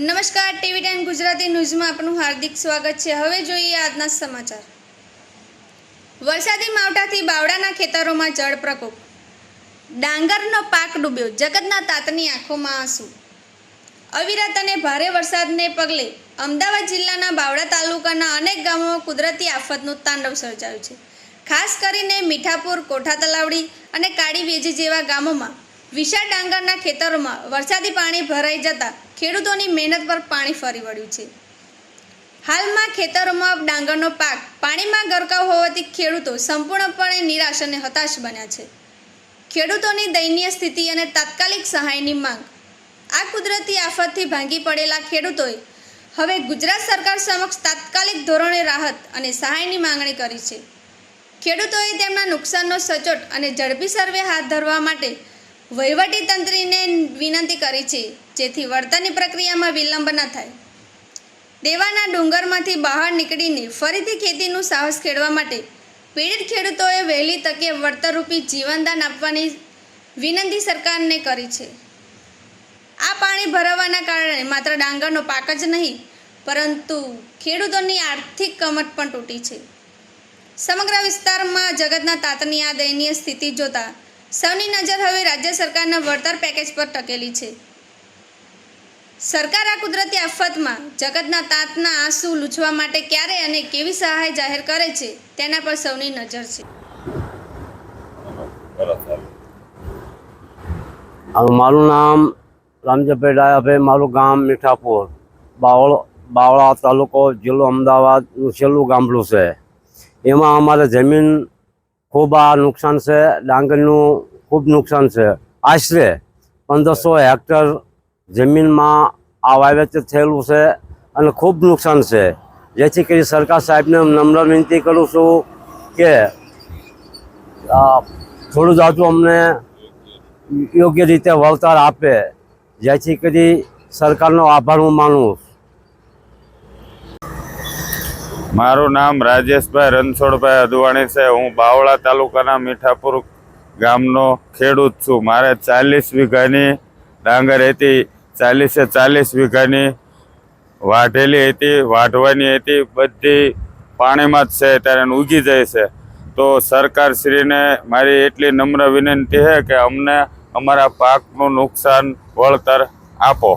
નમસ્કાર, TV time Gujarati ન્યૂઝમાં આપનું હાર્દિક સ્વાગત છે. હવે જોઈએ આજના સમાચાર. વરસાદી માવઠાથી બાવડાના ખેતરોમાં જળ પ્રકોપ. ડાંગરનો પાક ડૂબ્યો, જગતના તાતની આંખોમાં આંસુ. અવિરત અને ભારે વરસાદને પગલે અમદાવાદ જિલ્લાના બાવડા તાલુકાના અનેક ગામોમાં કુદરતી આફતનું તાંડવ સર્જાયું છે. ખાસ કરીને મીઠાપુર કોઠા તલાવડી અને કાળી વેજી જેવા ગામોમાં વિશાળ ડાંગરના ખેતરોમાં વરસાદી પાણી ભરાઈ જતા ખેડૂતોની મહેનત પર પાણી ફરી વળ્યું છે. હાલમાં ખેતરોમાં ડાંગરનો પાક પાણીમાં ગરકાવ હોવાથી ખેડૂતો સંપૂર્ણપણે નિરાશ અને હતાશ બન્યા છે. ખેડૂતોની દયનીય સ્થિતિ અને તાત્કાલિક સહાયની માંગ આ કુદરતી આફતથી ભાંગી પડેલા ખેડૂતોએ હવે ગુજરાત સરકાર સમક્ષ તાત્કાલિક ધોરણે રાહત અને સહાયની માંગણી કરી છે. ખેડૂતોએ તેમના નુકસાનનો સચોટ અને ઝડપી સર્વે હાથ ધરવા માટે વહીવટી તંત્રીને વિનંતી કરી છે, જેથી વળતરની પ્રક્રિયામાં વિલંબ ન થાય. દેવાના ડુંગરમાંથી બહાર નીકળીને ફરીથી ખેતીનું સાહસ ખેડવા માટે પીડિત ખેડૂતોએ વહેલી તકે વળતરરૂપી જીવનદાન આપવાની વિનંતી સરકારને કરી છે. આ પાણી ભરાવાના કારણે માત્ર ડાંગરનો પાક જ નહીં, પરંતુ ખેડૂતોની આર્થિક કમટ પણ તૂટી છે. સમગ્ર વિસ્તારમાં જગતના તાતની આ દયનીય સ્થિતિ જોતા સૌની નજર હવે રાજ્ય સરકારના વળતર પેકેજ પર ટકેલી છે. સરકાર આ કુદરતી આફતમાં જગતના તાતના આંસુ લૂછવા માટે ક્યારે અને કેવી સહાય જાહેર કરે છે, તેના પર સૌની નજર છે. મારું નામ રામજભાઈ ડાયાભાઈ, મારું ગામ મીઠાપુર, બાવળ, બાવળા તાલુકો જિલ્લો અમદાવાદનું છેલ્લું ગામડું છે. એમાં અમારે જમીન ખૂબ આ નુકસાન છે. ડાંગરનું ખૂબ નુકસાન છે. આશરે પંદરસો હેક્ટર જમીનમાં આ વાવેતર થયેલું છે અને ખૂબ નુકસાન છે. જેથી કરી સરકાર સાહેબને નમ્ર વિનંતી કરું છું કે થોડું જાજુ અમને યોગ્ય રીતે વળતર આપે. જેથી કરી સરકારનો આભાર હું માનું મારું નામ રાજેશભાઈ રણછોડભાઈ અદવાણી છે. હું બાવળા તાલુકાના મીઠાપુર ગામનો ખેડૂત છું. મારે ચાલીસ વીઘાની ડાંગર હતી. ચાલીસે ચાલીસ વીઘાની વાઢેલી હતી, વાઢવાની હતી. બધી પાણીમાં જ છે ત્યારે ઉગી જાય છે. તો સરકારશ્રીને મારી એટલી નમ્ર વિનંતી છે કે અમને અમારા પાકનું નુકસાન વળતર આપો.